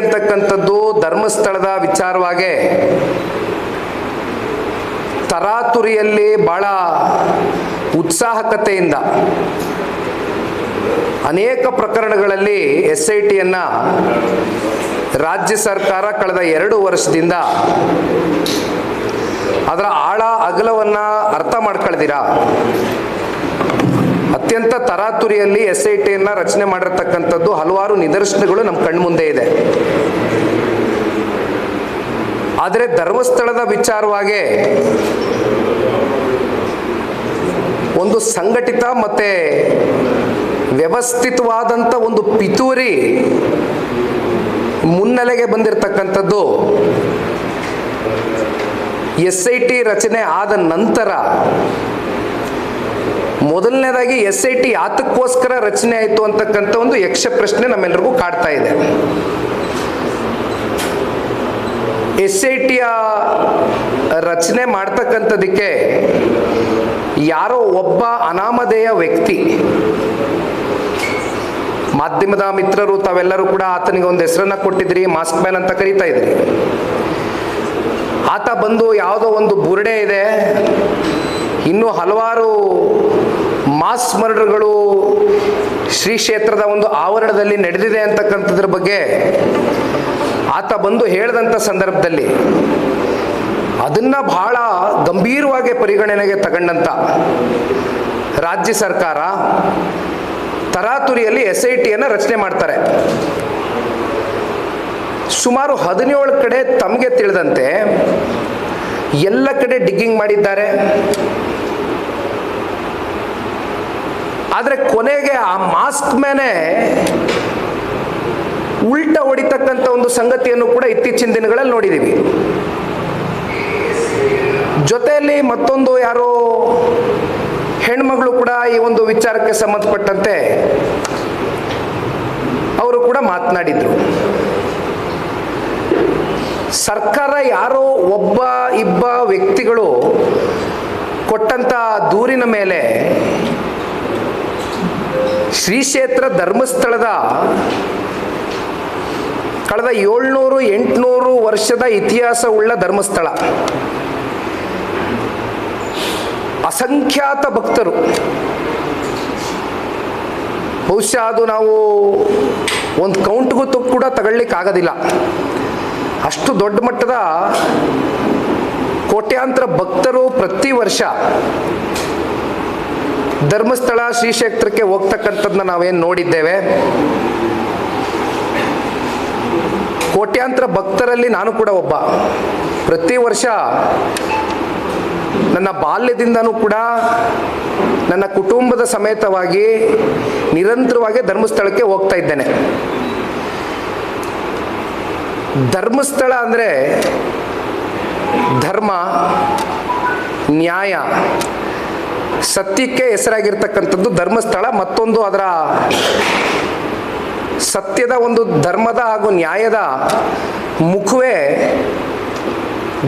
ಅಂತಕ್ಕಂಥದ್ದು ಧರ್ಮಸ್ಥಳದ ವಿಚಾರವಾಗಿ ತರಾತುರಿಯಲ್ಲಿ ಬಹಳ ಉತ್ಸಾಹಕತೆಯಿಂದ ಅನೇಕ ಪ್ರಕರಣಗಳಲ್ಲಿ ಎಸ್ ಐ ಟಿಯನ್ನು ರಾಜ್ಯ ಸರ್ಕಾರ ಕಳೆದ ಎರಡು ವರ್ಷದಿಂದ ಅದರ ಆಳ ಅಗಲವನ್ನು ಅರ್ಥ ಮಾಡ್ಕೊಳ್ದಿರಾ? ಅತ್ಯಂತ ತರಾತುರಿಯಲ್ಲಿ ಎಸ್ ಐ ಟಿಯನ್ನು ರಚನೆ ಮಾಡಿರತಕ್ಕಂಥದ್ದು ಹಲವಾರು ನಿದರ್ಶನಗಳು ನಮ್ಮ ಕಣ್ಮುಂದೆ ಇದೆ. ಆದರೆ ಧರ್ಮಸ್ಥಳದ ವಿಚಾರವಾಗಿ ಒಂದು ಸಂಘಟಿತ ಮತ್ತೆ ವ್ಯವಸ್ಥಿತವಾದಂಥ ಒಂದು ಪಿತೂರಿ ಮುನ್ನೆಲೆಗೆ ಬಂದಿರತಕ್ಕಂಥದ್ದು ಎಸ್ ಐ ಟಿ ರಚನೆ ಆದ ನಂತರ ಮೊದಲನೇದಾಗಿ ಎಸ್ ಐ ಟಿ ಯಾತಕ್ಕೋಸ್ಕರ ರಚನೆ ಆಯಿತು ಅಂತಕ್ಕಂಥ ಒಂದು ಯಕ್ಷ ಪ್ರಶ್ನೆ ನಮ್ಮೆಲ್ಲರಿಗೂ ಕಾಡ್ತಾ ಇದೆ. ಎಸ್ ಐ ಟಿಯ ರಚನೆ ಮಾಡ್ತಕ್ಕಂಥದಕ್ಕೆ ಯಾರೋ ಒಬ್ಬ ಅನಾಮಧೇಯ ವ್ಯಕ್ತಿ, ಮಾಧ್ಯಮದ ಮಿತ್ರರು ತಾವೆಲ್ಲರೂ ಕೂಡ ಆತನಿಗೆ ಒಂದು ಹೆಸರನ್ನ ಕೊಟ್ಟಿದ್ರಿ ಮಾಸ್ಕ್ ಮ್ಯಾನ್ ಅಂತ ಕರೀತಾ ಇದ್ರಿ ಆತ ಬಂದು ಯಾವುದೋ ಒಂದು ಬುರುಡೆ ಇದೆ, ಇನ್ನು ಹಲವಾರು ಮಾಸ್ ಮರ್ಡರ್ಗಳು ಶ್ರೀ ಕ್ಷೇತ್ರದ ಒಂದು ಆವರಣದಲ್ಲಿ ನಡೆದಿದೆ ಅಂತಕ್ಕಂಥದ್ರ ಬಗ್ಗೆ ಆತ ಬಂದು ಹೇಳಿದಂಥ ಸಂದರ್ಭದಲ್ಲಿ ಅದನ್ನ ಬಹಳ ಗಂಭೀರವಾಗಿ ಪರಿಗಣನೆಗೆ ತಗೊಂಡಂತ ರಾಜ್ಯ ಸರ್ಕಾರ ತರಾತುರಿಯಲ್ಲಿ ಎಸ್ ಐ ಟಿಯನ್ನು ರಚನೆ ಮಾಡ್ತಾರೆ. ಸುಮಾರು ಹದಿನೇಳು ಕಡೆ ತಮಗೆ ತಿಳಿದಂತೆ ಎಲ್ಲ ಕಡೆ ಡಿಗ್ಗಿಂಗ್ ಮಾಡಿದ್ದಾರೆ. ಆದರೆ ಕೊನೆಗೆ ಆ ಮಾಸ್ಕ್ ಮೇಲೆ ಉಲ್ಟ ಹೊಡಿತಕ್ಕಂಥ ಒಂದು ಸಂಗತಿಯನ್ನು ಕೂಡ ಇತ್ತೀಚಿನ ದಿನಗಳಲ್ಲಿ ನೋಡಿದ್ದೀವಿ ಜೊತೆಯಲ್ಲಿ ಮತ್ತೊಂದು ಯಾರೋ ಹೆಣ್ಮಗಳು ಕೂಡ ಈ ಒಂದು ವಿಚಾರಕ್ಕೆ ಸಂಬಂಧಪಟ್ಟಂತೆ ಅವರು ಕೂಡ ಮಾತನಾಡಿದ್ರು. ಸರ್ಕಾರ ಯಾರೋ ಒಬ್ಬ, ಇಬ್ಬ ವ್ಯಕ್ತಿಗಳು ಕೊಟ್ಟಂತ ದೂರಿನ ಮೇಲೆ ಶ್ರೀ ಕ್ಷೇತ್ರ ಧರ್ಮಸ್ಥಳದ ಕಳೆದ ಏಳ್ನೂರು, ಎಂಟುನೂರು ವರ್ಷದ ಇತಿಹಾಸ ಉಳ್ಳ ಧರ್ಮಸ್ಥಳ. ಅಸಂಖ್ಯಾತ ಭಕ್ತರು. ಬಹುಶಃ ಅದು ನಾವು ಒಂದು ಕೌಂಟ್ಗೂ ಕೂಡ ತಗೊಳ್ಳಿಕ್ಕಾಗೋದಿಲ್ಲ. ಅಷ್ಟು ದೊಡ್ಡ ಮಟ್ಟದ ಕೋಟ್ಯಾಂತರ ಭಕ್ತರು ಪ್ರತಿ ವರ್ಷ ಧರ್ಮಸ್ಥಳ ಶ್ರೀಕ್ಷೇತ್ರಕ್ಕೆ ಹೋಗ್ತಕ್ಕಂಥದ್ದನ್ನ ನಾವೇನು ನೋಡಿದ್ದೇವೆ? ಕೋಟ್ಯಾಂತರ ಭಕ್ತರಲ್ಲಿ ನಾನು ಕೂಡ ಒಬ್ಬ. ಪ್ರತಿ ವರ್ಷ ನನ್ನ ಬಾಲ್ಯದಿಂದನೂ ಕೂಡ ನನ್ನ ಕುಟುಂಬದ ಸಮೇತವಾಗಿ ನಿರಂತರವಾಗಿ ಧರ್ಮಸ್ಥಳಕ್ಕೆ ಹೋಗ್ತಾ ಇದ್ದೇನೆ. ಧರ್ಮಸ್ಥಳ ಅಂದರೆ ಧರ್ಮ, ನ್ಯಾಯ ಸತ್ಯಕ್ಕೆ ಹೆಸರಾಗಿರ್ತಕ್ಕಂಥದ್ದು ಧರ್ಮಸ್ಥಳ, ಮತ್ತೊಂದು ಅದರ ಸತ್ಯದ ಒಂದು ಧರ್ಮದ ಹಾಗೂ ನ್ಯಾಯದ ಮುಖವೇ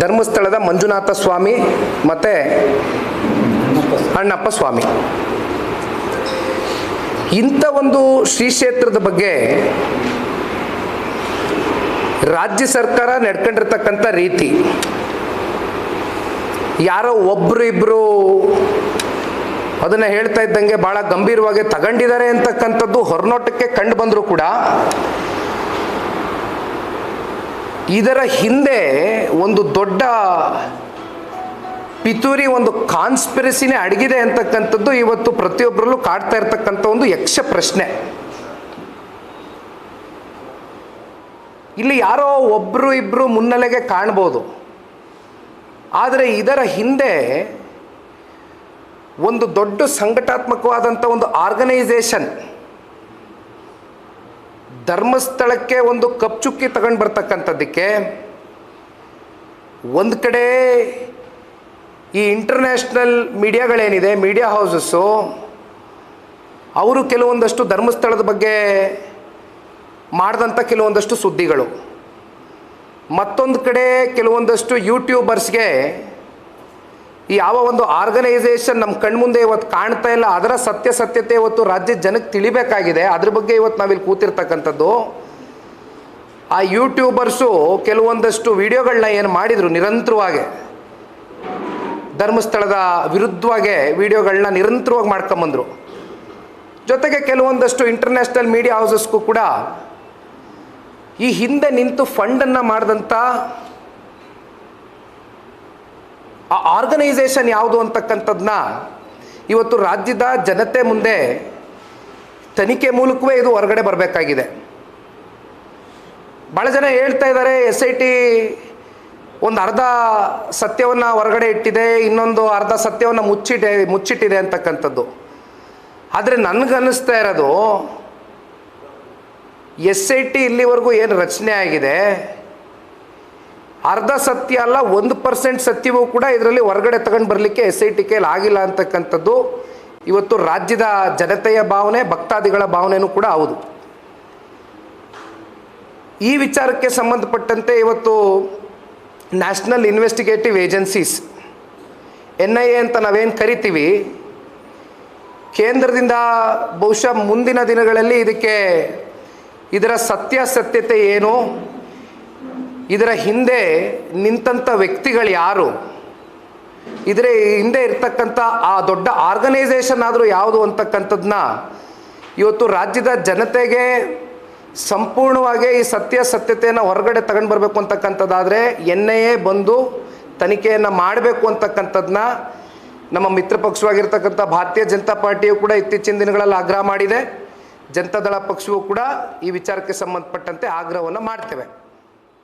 ಧರ್ಮಸ್ಥಳದ ಮಂಜುನಾಥ ಸ್ವಾಮಿ ಮತ್ತೆ ಅಣ್ಣಪ್ಪ ಸ್ವಾಮಿ. ಇಂಥ ಒಂದು ಶ್ರೀ ಕ್ಷೇತ್ರದ ಬಗ್ಗೆ ರಾಜ್ಯ ಸರ್ಕಾರ ನಡ್ಕೊಂಡಿರ್ತಕ್ಕಂಥ ರೀತಿ, ಯಾರೋ ಒಬ್ರು ಇಬ್ರು ಅದನ್ನ ಹೇಳ್ತಾ ಇದ್ದಂಗೆ ಬಹಳ ಗಂಭೀರವಾಗಿ ತಗೊಂಡಿದ್ದಾರೆ ಅಂತಕ್ಕಂಥದ್ದು ಹೊರನೋಟಕ್ಕೆ ಕಂಡು ಬಂದರೂ ಕೂಡ. ಇದರ ಹಿಂದೆ ಒಂದು ದೊಡ್ಡ ಪಿತೂರಿ ಒಂದು ಕಾನ್ಸ್ಪಿರಸಿನೇ ಅಡಗಿದೆ ಅಂತಕ್ಕಂಥದ್ದು ಇವತ್ತು ಪ್ರತಿಯೊಬ್ಬರಲ್ಲೂ ಕಾಡ್ತಾ ಇರ್ತಕ್ಕಂಥ ಒಂದು ಯಕ್ಷ ಪ್ರಶ್ನೆ. ಇಲ್ಲಿ ಯಾರೋ ಒಬ್ರು ಇಬ್ರು ಮುನ್ನೆಲೆಗೆ ಕಾಣ್ಬೋದು. ಆದರೆ ಇದರ ಹಿಂದೆ ಒಂದು ದೊಡ್ಡ ಸಂಘಟಾತ್ಮಕವಾದಂಥ ಒಂದು ಆರ್ಗನೈಸೇಷನ್. ಧರ್ಮಸ್ಥಳಕ್ಕೆ ಒಂದು ಕಪ್ಚುಕ್ಕಿ ತಗೊಂಡು ಬರ್ತಕ್ಕಂಥದ್ದಕ್ಕೆ ಒಂದು ಕಡೆ ಈ ಇಂಟರ್ನ್ಯಾಷನಲ್ ಮೀಡಿಯಾಗಳೇನಿದೆ ಮೀಡಿಯಾ ಹೌಸಸ್ಸು ಅವರು ಕೆಲವೊಂದಷ್ಟು ಧರ್ಮಸ್ಥಳದ ಬಗ್ಗೆ ಮಾಡಿದಂಥ ಕೆಲವೊಂದಷ್ಟು ಸುದ್ದಿಗಳು. ಮತ್ತೊಂದು ಕಡೆ ಕೆಲವೊಂದಷ್ಟು ಯೂಟ್ಯೂಬರ್ಸ್ಗೆ ಯಾವ ಒಂದು ಆರ್ಗನೈಸೇಷನ್ ನಮ್ಮ ಕಣ್ಮುಂದೆ ಇವತ್ತು ಕಾಣ್ತಾ ಇಲ್ಲ, ಅದರ ಸತ್ಯಾಸತ್ಯತೆ ಇವತ್ತು ರಾಜ್ಯದ ಜನಕ್ಕೆ ತಿಳಿಬೇಕಾಗಿದೆ. ಅದ್ರ ಬಗ್ಗೆ ಇವತ್ತು ನಾವಿಲ್ಲಿ ಕೂತಿರ್ತಕ್ಕಂಥದ್ದು. ಆ ಯೂಟ್ಯೂಬರ್ಸು ಕೆಲವೊಂದಷ್ಟು ವಿಡಿಯೋಗಳನ್ನ ಏನು ಮಾಡಿದರು ನಿರಂತರವಾಗಿ. ಧರ್ಮಸ್ಥಳದ ವಿರುದ್ಧವಾಗಿ ವಿಡಿಯೋಗಳನ್ನ ನಿರಂತರವಾಗಿ ಮಾಡ್ಕೊಂಬಂದರು. ಜೊತೆಗೆ ಕೆಲವೊಂದಷ್ಟು ಇಂಟರ್ನ್ಯಾಷನಲ್ ಮೀಡಿಯಾ ಹೌಸಸ್ಗೂ ಕೂಡ ಈ ಹಿಂದೆ ನಿಂತು ಫಂಡನ್ನು ಮಾಡಿದಂಥ ಆ ಆರ್ಗನೈಸೇಷನ್ ಯಾವುದು ಅಂತಕ್ಕಂಥದ್ದನ್ನ ಇವತ್ತು ರಾಜ್ಯದ ಜನತೆ ಮುಂದೆ ತನಿಖೆ ಮೂಲಕವೇ ಇದು ಹೊರಗಡೆ ಬರಬೇಕಾಗಿದೆ. ಭಾಳ ಜನ ಹೇಳ್ತಾ ಇದ್ದಾರೆ ಎಸ್ ಐ ಟಿ ಒಂದು ಅರ್ಧ ಸತ್ಯವನ್ನು ಹೊರಗಡೆ ಇಟ್ಟಿದೆ, ಇನ್ನೊಂದು ಅರ್ಧ ಸತ್ಯವನ್ನು ಮುಚ್ಚಿಟ್ಟೆ ಮುಚ್ಚಿಟ್ಟಿದೆ ಅಂತಕ್ಕಂಥದ್ದು. ಆದರೆ ನನಗನ್ನಿಸ್ತಾ ಇರೋದು ಎಸ್ ಐ ಟಿ ಇಲ್ಲಿವರೆಗೂ ಏನು ರಚನೆ ಆಗಿದೆ ಅರ್ಧ ಸತ್ಯ ಅಲ್ಲ, ಒಂದು ಪರ್ಸೆಂಟ್ ಸತ್ಯವೂ ಕೂಡ ಇದರಲ್ಲಿ ಹೊರಗಡೆ ತಗೊಂಡು ಬರಲಿಕ್ಕೆ ಎಸ್ ಐ ಟಿ ಕೈಲಿ ಆಗಿಲ್ಲ ಅಂತಕ್ಕಂಥದ್ದು. ಇವತ್ತು ರಾಜ್ಯದ ಜನತೆಯ ಭಾವನೆ, ಭಕ್ತಾದಿಗಳ ಭಾವನೆಯೂ ಕೂಡ ಹೌದು. ಈ ವಿಚಾರಕ್ಕೆ ಸಂಬಂಧಪಟ್ಟಂತೆ ಇವತ್ತು national investigative agencies N I A ಅಂತ ನಾವೇನು ಕರಿತೀವಿ, ಕೇಂದ್ರದಿಂದ ಬಹುಶಃ ಮುಂದಿನ ದಿನಗಳಲ್ಲಿ ಇದಕ್ಕೆ, ಇದರ ಸತ್ಯಾಸತ್ಯತೆ ಏನು ಇದರ ಹಿಂದೆ ನಿಂತಂಥ ವ್ಯಕ್ತಿಗಳು ಯಾರು? ಇದರ ಹಿಂದೆ ಇರ್ತಕ್ಕಂಥ ಆ ದೊಡ್ಡ ಆರ್ಗನೈಸೇಷನ್ ಆದರೂ ಯಾವುದು ಅಂತಕ್ಕಂಥದ್ದನ್ನ ಇವತ್ತು ರಾಜ್ಯದ ಜನತೆಗೆ ಸಂಪೂರ್ಣವಾಗಿ ಈ ಸತ್ಯ ಸತ್ಯತೆಯನ್ನು ಹೊರಗಡೆ ತಗೊಂಡು ಬರಬೇಕು ಅಂತಕ್ಕಂಥದ್ದಾದರೆ ಎನ್ ಬಂದು ತನಿಖೆಯನ್ನು ಮಾಡಬೇಕು ಅಂತಕ್ಕಂಥದ್ದನ್ನ ನಮ್ಮ ಮಿತ್ರ ಪಕ್ಷವಾಗಿರ್ತಕ್ಕಂಥ ಭಾರತೀಯ ಜನತಾ ಪಾರ್ಟಿಯು ಕೂಡ ಇತ್ತೀಚಿನ ದಿನಗಳಲ್ಲಿ ಆಗ್ರಹ ಮಾಡಿದೆ. ಜನತಾದಳ ಪಕ್ಷವೂ ಕೂಡ ಈ ವಿಚಾರಕ್ಕೆ ಸಂಬಂಧಪಟ್ಟಂತೆ ಆಗ್ರಹವನ್ನು ಮಾಡ್ತೇವೆ.